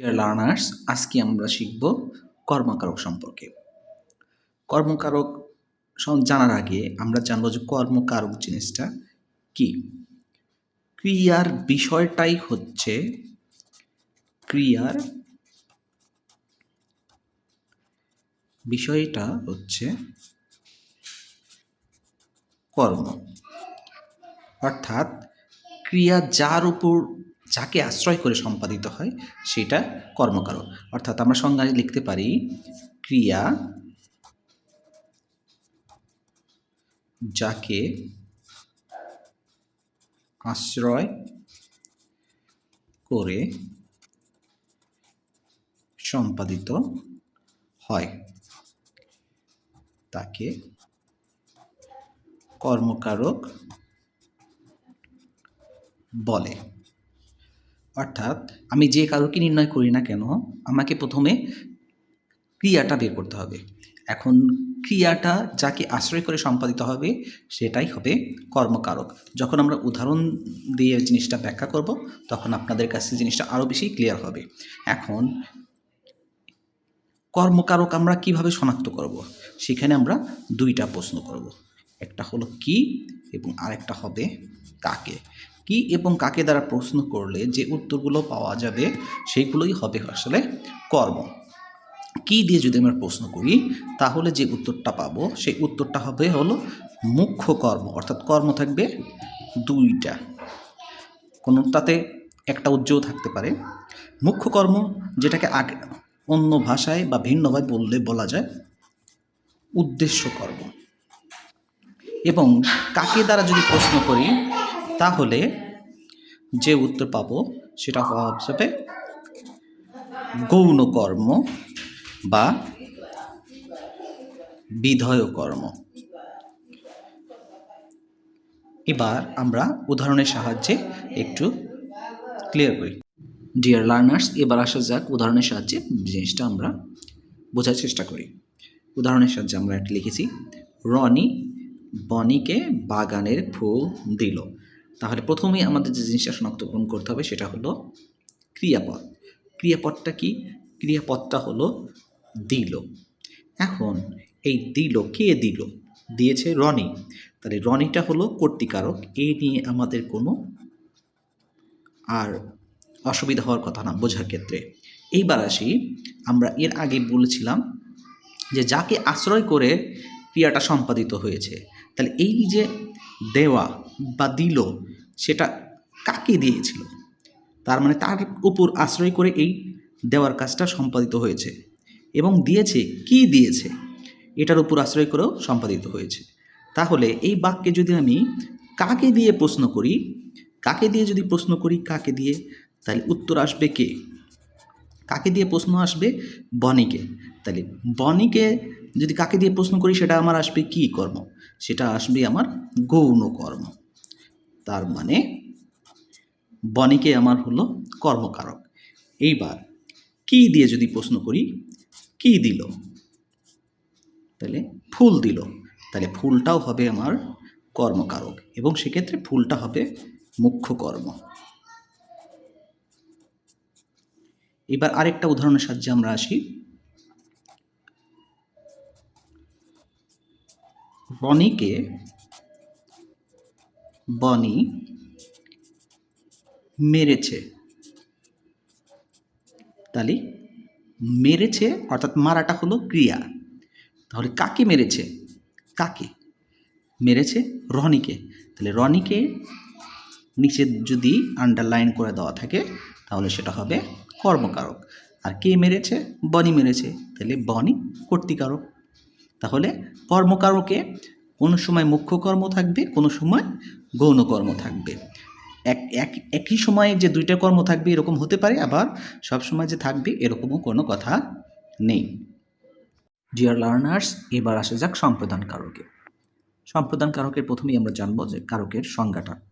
Dear learners আজকে আমরা শিখব কর্মকারক সম্পর্কে। কর্মকারক জানার আগে আমরা জানব যে কর্মকারক জিনিসটা কি। ক্রিয়ার বিষয়টাই হচ্ছে ক্রিয়ার বিষয়টা হচ্ছে কর্ম। অর্থাৎ ক্রিয়া যার উপর যাকে আশ্রয় করে সম্পাদিত হয়, সেটা কর্মকারক। অর্থাৎ আমরা সংজ্ঞায় লিখতে পারি, ক্রিয়া যাকে আশ্রয় করে সম্পাদিত হয়, তাকে কর্মকারক বলে। অর্থাৎ আমি যে কারোকে নির্ণয় করি না কেন, আমাকে প্রথমে ক্রিয়াটা বের করতে হবে। এখন ক্রিয়াটা যাকে আশ্রয় করে সম্পাদিত হবে, সেটাই হবে কর্মকারক। যখন আমরা উদাহরণ দিয়ে জিনিসটা ব্যাখ্যা করব, তখন আপনাদের কাছে জিনিসটা আরও বেশি ক্লিয়ার হবে। এখন কর্মকারক আমরা কীভাবে শনাক্ত করব, সেখানে আমরা দুইটা প্রশ্ন করব। একটা হলো কি এবং আরেকটা হবে কাকে। কি এবং কাকে দ্বারা প্রশ্ন করলে যে উত্তরগুলো পাওয়া যাবে সেইগুলোই হবে আসলে কর্ম। কি দিয়ে যদি আমরা প্রশ্ন করি, তাহলে যে উত্তরটা পাবো, সেই উত্তরটা হবে হলো মুখ্য কর্ম, অর্থাৎ কর্ম থাকবে দুইটা। কোনোটাতে একটা উজ্জ্বল থাকতে পারে। মুখ্য কর্ম যেটাকে আগে, অন্য ভাষায় বা ভিন্নভাবে বললে বলা যায় উদ্দেশ্য কর্ম। এবং কাকে দ্বারা যদি প্রশ্ন করি তাহলে যে উত্তর পাবো সেটা যাবে গৌণ কর্ম বা বিধয় কর্ম এবার আমরা উদাহরণের সাহায্যে একটু ক্লিয়ার করি। ডিয়ার লার্নার্স এবার আসা যাক উদাহরণের সাহায্যে জিনিসটা আমরা বোঝার চেষ্টা করি। উদাহরণের সাহায্যে আমরা একটা লিখেছি, রনি বনিকে বাগানের ফুল দিল। তাহলে প্রথমেই আমাদের যে জিনিসটা শনাক্তকরণ করতে হবে সেটা হলো ক্রিয়াপদ। ক্রিয়াপদটা কি? ক্রিয়াপদটা হলো দিল। এখন এই দিল কে দিল? দিয়েছে রনি। তাহলে রনিটা হলো কর্তিকারক। এই নিয়ে আমাদের কোনো আর অসুবিধা হওয়ার কথা না বোঝার ক্ষেত্রে। এইবার আসি, আমরা এর আগে বলেছিলাম যে যাকে আশ্রয় করে ক্রিয়াটা সম্পাদিত হয়েছে, তাহলে এই যে দেওয়া বা দিল সেটা কাকে দিয়েছিল? তার মানে তার উপর আশ্রয় করে এই দেওয়ার কাজটা সম্পাদিত হয়েছে। এবং দিয়েছে, কি দিয়েছে? এটার উপর আশ্রয় করেও সম্পাদিত হয়েছে। তাহলে এই বাক্যে যদি আমি কাকে দিয়ে প্রশ্ন করি, কাকে দিয়ে যদি প্রশ্ন করি, কাকে দিয়ে? তাহলে উত্তর আসবে কে? কাকে দিয়ে প্রশ্ন আসবে? বনিকে তাহলে বনিকে যদি কাকে দিয়ে প্রশ্ন করি, সেটা আমার আসবে কি কর্ম? সেটা আসবে আমার গৌণ কর্ম। তার মানে বনিকে আমার হলো কর্মকারক। এইবার কি দিয়ে যদি প্রশ্ন করি, কি দিল? তাহলে ফুল দিল। তাহলে ফুলটাও হবে আমার কর্মকারক এবং সেক্ষেত্রে ফুলটা হবে মুখ্য কর্ম। এবার আরেকটা উদাহরণের সাহায্যে আমরা আসি। রনিকে বনি মেরেছে। তাহলে মেরেছে অর্থাৎ মারাটা হলো ক্রিয়া। তাহলে কাকে মেরেছে? কাকে? মেরেছে রনিকে। তাহলে রনিকে নিচে যদি আন্ডারলাইন করে দেওয়া থাকে, তাহলে সেটা হবে কর্মকারক। আর কে মেরেছে? বনি মেরেছে। তাহলে বনি কর্তিকারক। তাহলে কর্মকারকে কোনো সময় মুখ্য কর্ম থাকবে, কোনো সময় গৌণ কর্ম থাকবে। এক এক, একই সময়ে যে দুইটা কর্ম থাকবে এরকম হতে পারে, আবার সব সময় যে থাকবে এরকমও কোনো কথা নেই। ডিয়ার লার্নার্স এবার আসা যাক সম্প্রদান কারকে সম্প্রদান কারকের প্রথমেই আমরা জানব যে কারকের সংজ্ঞাটা।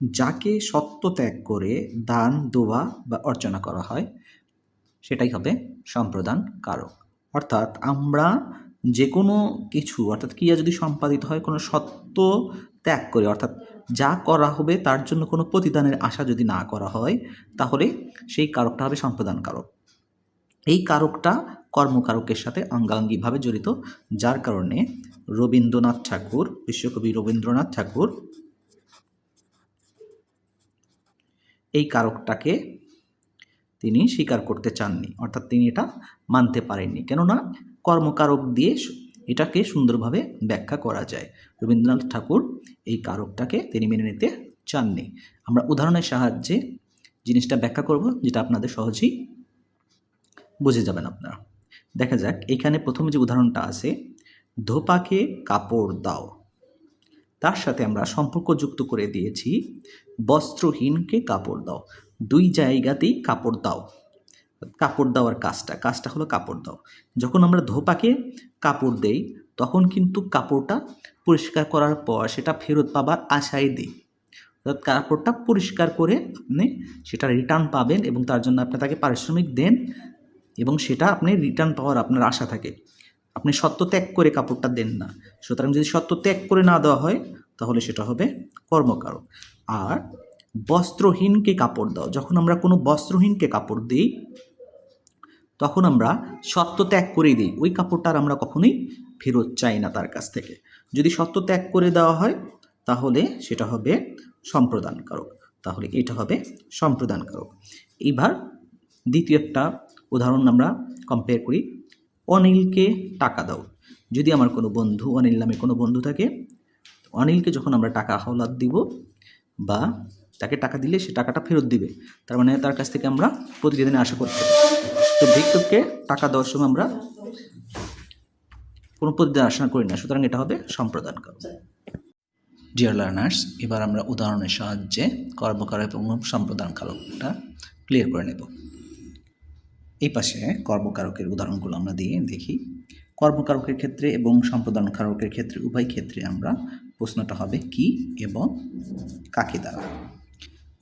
যাকে সত্য ত্যাগ করে দান, দোয়া বা অর্চনা করা হয়, সেটাই হবে সম্প্রদান কারক। অর্থাৎ আমরা যে কোনো কিছু, অর্থাৎ ক্রিয়া যদি সম্পাদিত হয়, কোনো সত্য ত্যাগ করে, অর্থাৎ যা করা হবে তার জন্য কোনো প্রতিদানের আশা যদি না করা হয়, তাহলে সেই কারকটা হবে সম্প্রদান কারক। এই কারকটা কর্মকারকের সাথে অঙ্গাঙ্গিভাবে জড়িত, যার কারণে রবীন্দ্রনাথ ঠাকুর, বিশ্বকবি রবীন্দ্রনাথ ঠাকুর এই কারকটাকে তিনি স্বীকার করতে চাননি, অর্থাৎ তিনি এটা মানতে পারেননি। কেননা কর্মকারক দিয়ে এটাকে সুন্দরভাবে ব্যাখ্যা করা যায়। রবীন্দ্রনাথ ঠাকুর এই কারকটাকে তিনি মেনে নিতে চাননি। আমরা উদাহরণের সাহায্যে জিনিসটা ব্যাখ্যা করব, যেটা আপনাদের সহজেই বুঝে যাবেন আপনারা। দেখা যাক, এখানে প্রথম যে উদাহরণটা আছে, ধোপাকে কাপড় দাও। তার সাথে আমরা সম্পর্ক যুক্ত করে দিয়েছি। বস্ত্রহীনকে কাপড় দাও। দুই জায়গাতেই কাপড় দাও। কাপড় দেওয়ার কাজটা কাজটা হলো কাপড় দাও। যখন আমরা ধোপাকে কাপড় দেই, তখন কিন্তু কাপড়টা পরিষ্কার করার পর সেটা ফেরত পাবার আশায় দিই। অর্থাৎ কাপড়টা পরিষ্কার করে আপনি সেটা রিটার্ন পাবেন এবং তার জন্য আপনি তাকে পারিশ্রমিক দেন এবং সেটা আপনি রিটার্ন পাওয়ার আপনার আশা থাকে। আপনি সত্য ত্যাগ করে কাপড়টা দেন না। সুতরাং যদি সত্য ত্যাগ করে না দেওয়া হয়, তাহলে সেটা হবে কর্মকারক। আর বস্ত্রহীনকে কাপড় দাও। যখন আমরা কোনো বস্ত্রহীনকে কাপড় দিই, তখন আমরা সত্য ত্যাগ করে দিই। ওই কাপড়টা আর আমরা কখনোই ফেরত চাই না তার কাছ থেকে। যদি সত্য ত্যাগ করে দেওয়া হয়, তাহলে সেটা হবে সম্প্রদানকারক। তাহলে এটা হবে? সম্প্রদানকারক। এইবার দ্বিতীয় একটা উদাহরণ আমরা কম্পেয়ার করি। অনিলকে টাকা দাও। যদি আমার কোনো বন্ধু, অনিল নামে কোনো বন্ধু থাকে, অনিলকে যখন আমরা টাকা হাওলাত দিব বা তাকে টাকা দিলে সে টাকাটা ফেরত দিবে, তার মানে তার কাছ থেকে আমরা প্রতিদিন আশা করতে তো ভিক্ষুককে টাকা দেওয়ার সময় আমরা কোনো প্রতিদিন আশা করি না, সুতরাং এটা হবে সম্প্রদান কারক ডিয়ার লার্নার্স এবার আমরা উদাহরণের সাহায্যে কর্মকারক এবং সম্প্রদান কারকটা ক্লিয়ার করে নেব। এই পাশে কর্মকারকের উদাহরণগুলো আমরা দিয়ে দেখি। কর্মকারকের ক্ষেত্রে এবং সম্প্রদান কারকের ক্ষেত্রে, উভয় ক্ষেত্রে আমরা প্রশ্নটা হবে কি এবং কাকে দ্বারা?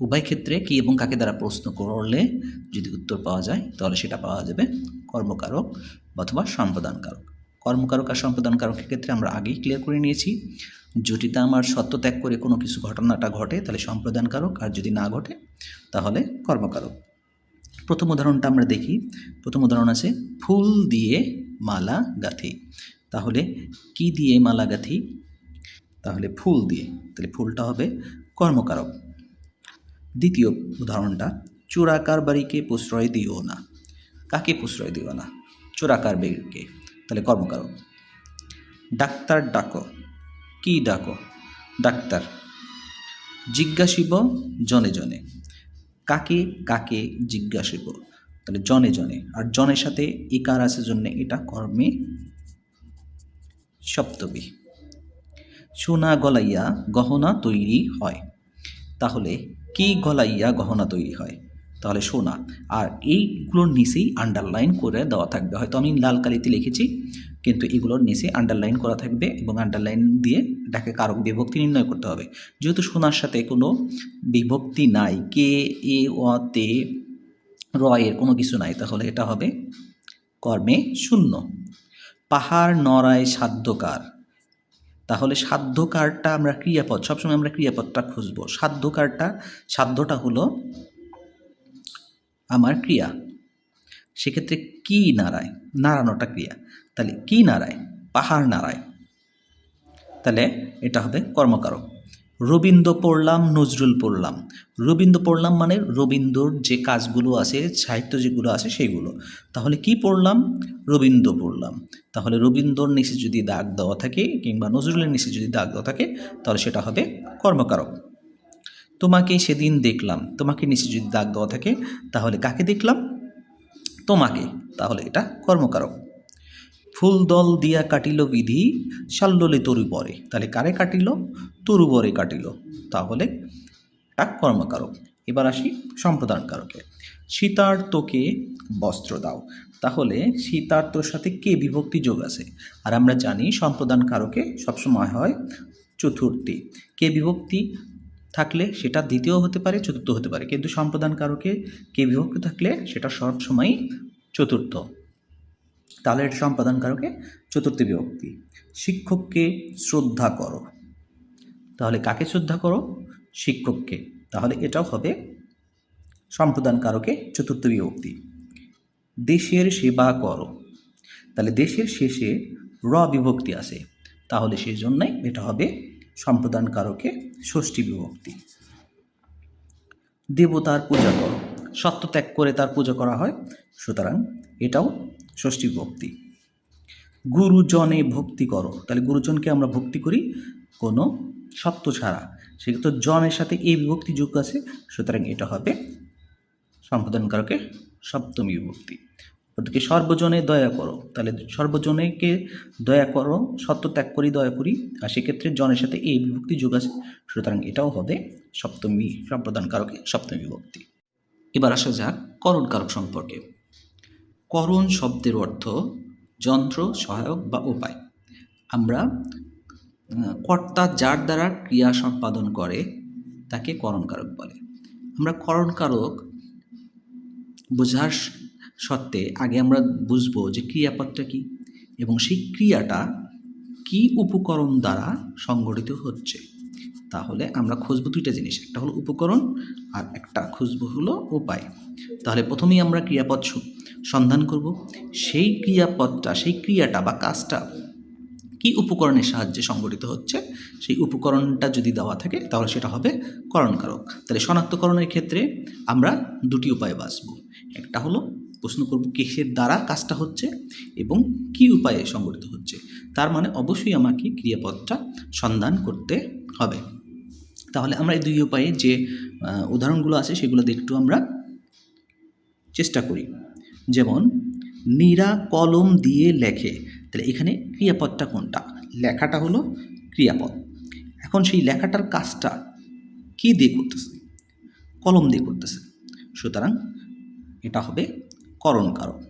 উভয় ক্ষেত্রে কি এবং কাকে দ্বারা প্রশ্ন করলে যদি উত্তর পাওয়া যায়, তাহলে সেটা পাওয়া যাবে কর্মকারক অথবা সম্প্রদান কারক কর্মকারক আর সম্প্রদান কারকের ক্ষেত্রে আমরা আগেই ক্লিয়ার করে নিয়েছি। যদি তা আমার সত্য ত্যাগ করে কোনো কিছু ঘটনাটা ঘটে, তাহলে সম্প্রদান কারক আর যদি না ঘটে, তাহলে কর্মকারক। প্রথম উদাহরণটা আমরা দেখি। প্রথম উদাহরণ আছে, ফুল দিয়ে মালা গাঁথি। তাহলে কি দিয়ে মালা গাঁথি? তাহলে ফুল দিয়ে। তাহলে ফুলটা হবে কর্মকারক। দ্বিতীয় উদাহরণটা চোরাকার বাড়িকে প্রশ্রয় দিও না। কাকে প্রশ্রয় দিও না? চোরাকার বাড়িকে তাহলে কর্মকারক। ডাক্তার ডাকো। কি ডাকো? ডাক্তার। জিজ্ঞাসিব জনে জনে। কাকে কাকে জিজ্ঞাসিব তাহলে জনে জনে। আর জনের সাথে ইকার আছে জন্য এটা কর্মে সপ্তমী। সোনা গলাইয়া গহনা তৈরি হয়। তাহলে কি গলাইয়া গহনা তৈরি হয়? তাহলে সোনা আর এইগুলোর নিচেই আন্ডারলাইন করে দেওয়া থাকবে। হয়তো আমি লাল কালিতে লিখেছি, কিন্তু এগুলোর নিচে আন্ডারলাইন করা থাকবে এবং আন্ডারলাইন দিয়ে এটাকে কারক বিভক্তি নির্ণয় করতে হবে। যেহেতু সোনার সাথে কোনো বিভক্তি নাই, কে, এ অ তে র এর কোনো কিছু নাই, তাহলে এটা হবে কর্মে শূন্য। পাহাড় নড়ায় সাধ্যকার। তাহলে সাধ্যকারটা আমরা ক্রিয়াপদ, সবসময় আমরা ক্রিয়াপদটা খুঁজবো। সাধ্যকারটা, সাধ্যটা হলো আমার ক্রিয়া। সেক্ষেত্রে কি নাড়ায় নাড়ানোটা ক্রিয়া। তাহলে কি নাড়ায় পাহাড় নাড়ায় তাহলে এটা হবে কর্মকারক। রবীন্দ্র পড়লাম, নজরুল পড়লাম। রবীন্দ্র পড়লাম মানে রবীন্দ্রর যে কাজগুলো আছে, সাহিত্য যেগুলো আছে সেইগুলো তাহলে কি পড়লাম? রবীন্দ্র পড়লাম। তাহলে রবীন্দ্রর নিচে যদি দাগ দেওয়া থাকে কিংবা নজরুলের নিচে যদি দাগ দেওয়া থাকে, তাহলে সেটা হবে কর্মকারক। তোমাকে সেদিন দেখলাম। তোমাকে নিচে যদি দাগ দেওয়া থাকে, তাহলে কাকে দেখলাম? তোমাকে। তাহলে এটা কর্মকারক। ফুল দল দিয়া কাটিল বিধি শাল্যলে তরু পরে তাহলে কারে কাটিল? তরু বরে কাটিল। তাহলে এটা কর্মকারক। এবার আসি সম্প্রদান কারকে সীতার তোকে বস্ত্র দাও। তাহলে সীতার তোর সাথে কে বিভক্তি যোগ আছে? আর আমরা জানি সম্প্রদান কারকে সবসময় হয় চতুর্থী। কে বিভক্তি? থাকলে সেটা দ্বিতীয় হতে পারে, চতুর্থ হতে পারে। কিন্তু সম্প্রদান কারকে কে বিভক্তি থাকলে সেটা সবসময়ই চতুর্থ। তাহলে এটা সম্পাদন কারকে চতুর্থ বিভক্তি। শিক্ষককে শ্রদ্ধা করো। তাহলে কাকে শ্রদ্ধা করো? শিক্ষককে। তাহলে এটাও হবে সম্প্রদান কারকে চতুর্থ বিভক্তি। দেশের সেবা করো। তাহলে দেশের শেষে র বিভক্তি আছে। তাহলে সেই জন্যই এটা হবে সম্প্রদান কারকে ষষ্ঠী বিভক্তি। দেবতার পূজা করো। সত্য ত্যাগ করে তার পূজা করা হয়। সুতরাং এটাও ষষ্ঠী বিভক্তি। গুরুজনে ভক্তি করো। তাহলে গুরুজনকে আমরা ভক্তি করি কোনো সত্য ছাড়া। সেক্ষেত্রে জনের সাথে এই বিভক্তি যোগ আছে। সুতরাং এটা হবে সম্পাদনকারকে সপ্তমী বিভক্তি। ওদিকে সর্বজনে দয়া করো। তাহলে সর্বজনেকে দয়া করো, সত্য ত্যাগ করি, দয়া করি। আর সেক্ষেত্রে জনের সাথে এই বিভক্তি যোগ আছে। সুতরাং এটাও হবে সপ্তমী সম্প্রদানকারকে সপ্তমী বিভক্তি। এবার আসা যাক করণ কারক সম্পর্কে। করণ শব্দের অর্থ যন্ত্র, সহায়ক বা উপায়। আমরা কর্তা যার দ্বারা ক্রিয়া সম্পাদন করে, তাকে করণকারক বলে। আমরা করণকারক বোঝার সত্ত্বে আগে আমরা বুঝব যে ক্রিয়াপদটা কি এবং সেই ক্রিয়াটা কি উপকরণ দ্বারা সংগঠিত হচ্ছে। তাহলে আমরা খুঁজবো দুইটা জিনিস, একটা হলো উপকরণ আর একটা খুঁজবো হলো উপায়। তাহলে প্রথমেই আমরা ক্রিয়াপদ সন্ধান করব। সেই ক্রিয়াপদটা, সেই ক্রিয়াটা বা কাজটা কি উপকরণের সাহায্যে সংগঠিত হচ্ছে? সেই উপকরণটা যদি দেওয়া থাকে, তাহলে সেটা হবে করণকারক। তাহলে শনাক্তকরণের ক্ষেত্রে আমরা দুটি উপায় বাছব। একটা হলো প্রশ্ন করব কিসের দ্বারা কাজটা হচ্ছে এবং কি উপায়ে সংগঠিত হচ্ছে। তার মানে অবশ্যই আমাকে ক্রিয়াপদটা সন্ধান করতে হবে। তাহলে আমরা এই দুই উপায়ে যে উদাহরণগুলো আছে সেগুলো একটু আমরা চেষ্টা করি। যেমন, নীরা কলম দিয়ে লেখে। তাহলে এখানে ক্রিয়াপদটা কোনটা? লেখাটা হলো ক্রিয়াপদ। এখন সেই লেখাটার কাজটা কি দিয়ে করতেছে? কলম দিয়ে করতেছে। সুতরাং এটা হবে করণ কারক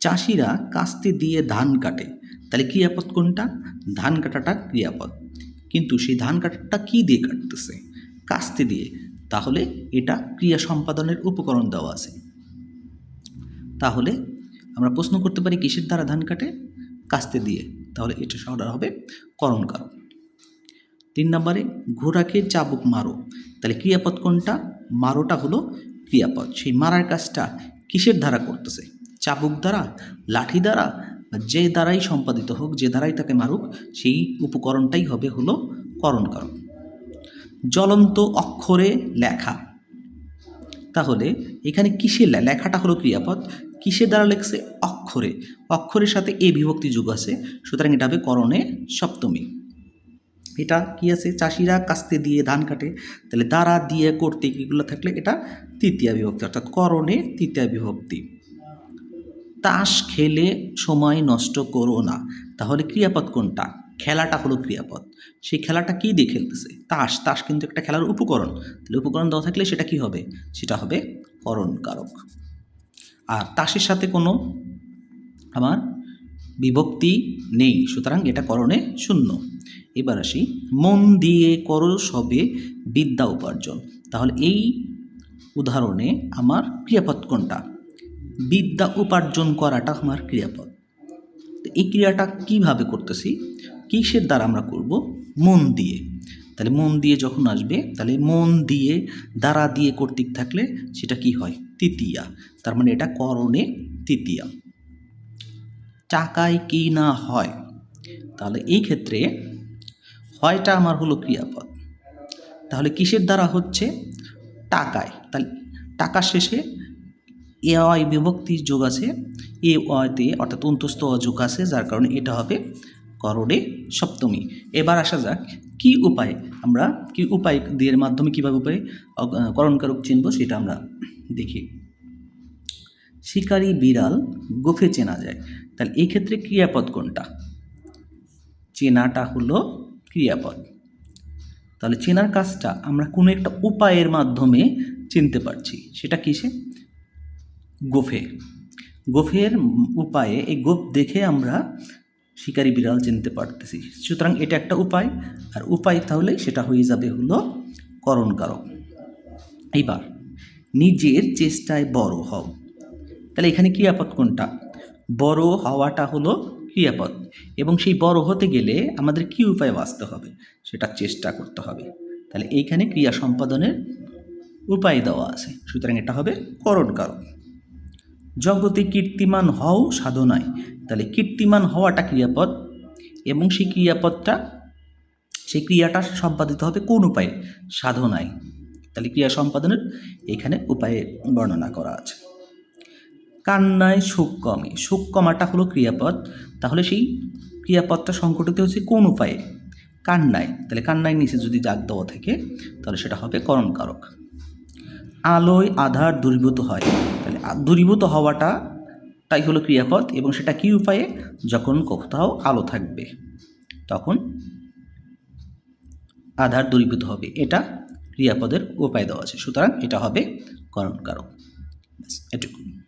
চাষিরা কাস্তে দিয়ে ধান কাটে। তাহলে ক্রিয়াপদ কোনটা? ধান কাটাটা ক্রিয়াপদ। কিন্তু সেই ধান কাটাটা কী দিয়ে কাটতেছে? কাস্তে দিয়ে। তাহলে এটা ক্রিয়া সম্পাদনের উপকরণ দেওয়া আছে। তাহলে আমরা প্রশ্ন করতে পারি, কিসের দ্বারা ধান কাটে? কাস্তে দিয়ে। তাহলে এটা সহটা হবে করণ কারক তিন নম্বরে, ঘোড়াকে চাবুক মারো। তাহলে ক্রিয়াপদ কোনটা? মারোটা হলো ক্রিয়াপদ। সেই মারার কাজটা কিসের দ্বারা করতেছে? চাবুক দ্বারা? লাঠি দ্বারা? যে দ্বারাই সম্পাদিত হোক, যে দ্বারাই তাকে মারুক, সেই উপকরণটাই হবে হলো করণ কারক জ্বলন্ত অক্ষরে লেখা। তাহলে এখানে কিসের লেখাটা হলো ক্রিয়াপদ। কিসের দ্বারা লেখছে? অক্ষরে। অক্ষরের সাথে এ বিভক্তি যুগ আছে, সুতরাং এটা হবে করণে সপ্তমী। এটা কি আছে? চাষিরা কাস্তে দিয়ে ধান কাটে। তাহলে দ্বারা দিয়ে করতে এগুলো থাকলে এটা তৃতীয় বিভক্তি, অর্থাৎ করণে তৃতীয় বিভক্তি। তাস খেলে সময় নষ্ট করো না। তাহলে ক্রিয়াপদ কোনটা? খেলাটা হলো ক্রিয়াপদ। সেই খেলাটা কি দিয়ে খেলতেছে? তাস। তাস কিন্তু একটা খেলার উপকরণ। তাহলে উপকরণ দেওয়া থাকলে সেটা কি হবে? সেটা হবে করণ কারক আর তাসের সাথে কোনো আমার বিভক্তি নেই, সুতরাং এটা করণে শূন্য। এবার আসি। মন দিয়ে করো সবে বিদ্যা উপার্জন। তাহলে এই উদাহরণে আমার ক্রিয়াপদ কোনটা? বিদ্যা উপার্জন করাটা আমার ক্রিয়াপদ। তো এই ক্রিয়াটা কীভাবে করতেছি? কিসের দ্বারা আমরা করব? মন দিয়ে। তাহলে মন দিয়ে যখন আসবে, তাহলে মন দিয়ে দ্বারা দিয়ে কর্তৃক থাকলে সেটা কি হয়? তৃতীয়া। তার মানে এটা করণে তৃতীয়া। টাকায় কি না হয়? তাহলে এই ক্ষেত্রে হয়টা আমার হলো ক্রিয়াপদ। তাহলে কিসের দ্বারা হচ্ছে? টাকায়। তাহলে টাকার শেষে এ অয় বিভক্তি যোগ আছে। এ অয়তে অর্থাৎ অন্তস্থ যোগ আছে, যার কারণে এটা হবে করণে সপ্তমী। এবার আসা যাক, কি উপায়? আমরা কি উপায় দিয়ে মাধ্যমে কীভাবে উপায় করণকারক চিনব সেটা আমরা দেখি। শিকারী বিড়াল গোফে চেনা যায়। তাহলে এই ক্ষেত্রে ক্রিয়াপদ কোনটা? চেনাটা হলো ক্রিয়াপদ। তাহলে চেনার কাজটা আমরা কোনো একটা উপায়ের মাধ্যমে চিনতে পারছি। সেটা কিসে? গোফে। গোফের উপায়ে, এই গোফ দেখে আমরা শিকারি বিড়াল চিনতে পারতেছি। সুতরাং এটা একটা উপায়। আর উপায় তাহলে সেটা হয়ে যাবে হলো করণ কারক এইবার, নিজের চেষ্টায় বড় হও। তাহলে এখানে ক্রিয়াপদ কোনটা? বড় হওয়াটা হলো ক্রিয়াপদ। এবং সেই বড় হতে গেলে আমাদের কি উপায় বাঁচতে হবে, সেটা চেষ্টা করতে হবে। তাহলে এইখানে ক্রিয়া সম্পাদনের উপায় দেওয়া আছে। সুতরাং এটা হবে করণ কারণ। জগতে কীর্তিমান হও সাধনায়। তাহলে কীর্তিমান হওয়াটা ক্রিয়াপদ, এবং সেই ক্রিয়াপদটা, সেই ক্রিয়াটা সম্পাদিত হবে কোন উপায়ে? সাধনায়। তাহলে ক্রিয়া সম্পাদনের এখানে উপায়ে বর্ণনা করা আছে। কান্নায় সুখ কমে সুখ কমাটা হলো ক্রিয়াপদ। তাহলে সেই ক্রিয়াপদটা সংকটিত হচ্ছে কোন উপায়ে? কান্নায়। তাহলে কান্নায় নিচে যদি জাগ দেওয়া থাকে, তাহলে সেটা হবে করণকারক। আলোয় আধার দূরীভূত হয়। তাহলে দূরীভূত হওয়াটা তাই হলো ক্রিয়াপদ এবং সেটা কী উপায়ে? যখন কোথাও আলো থাকবে, তখন আধার দূরীভূত হবে। এটা ক্রিয়াপদের উপায় দেওয়া আছে। সুতরাং এটা হবে করণকারক। এটুকু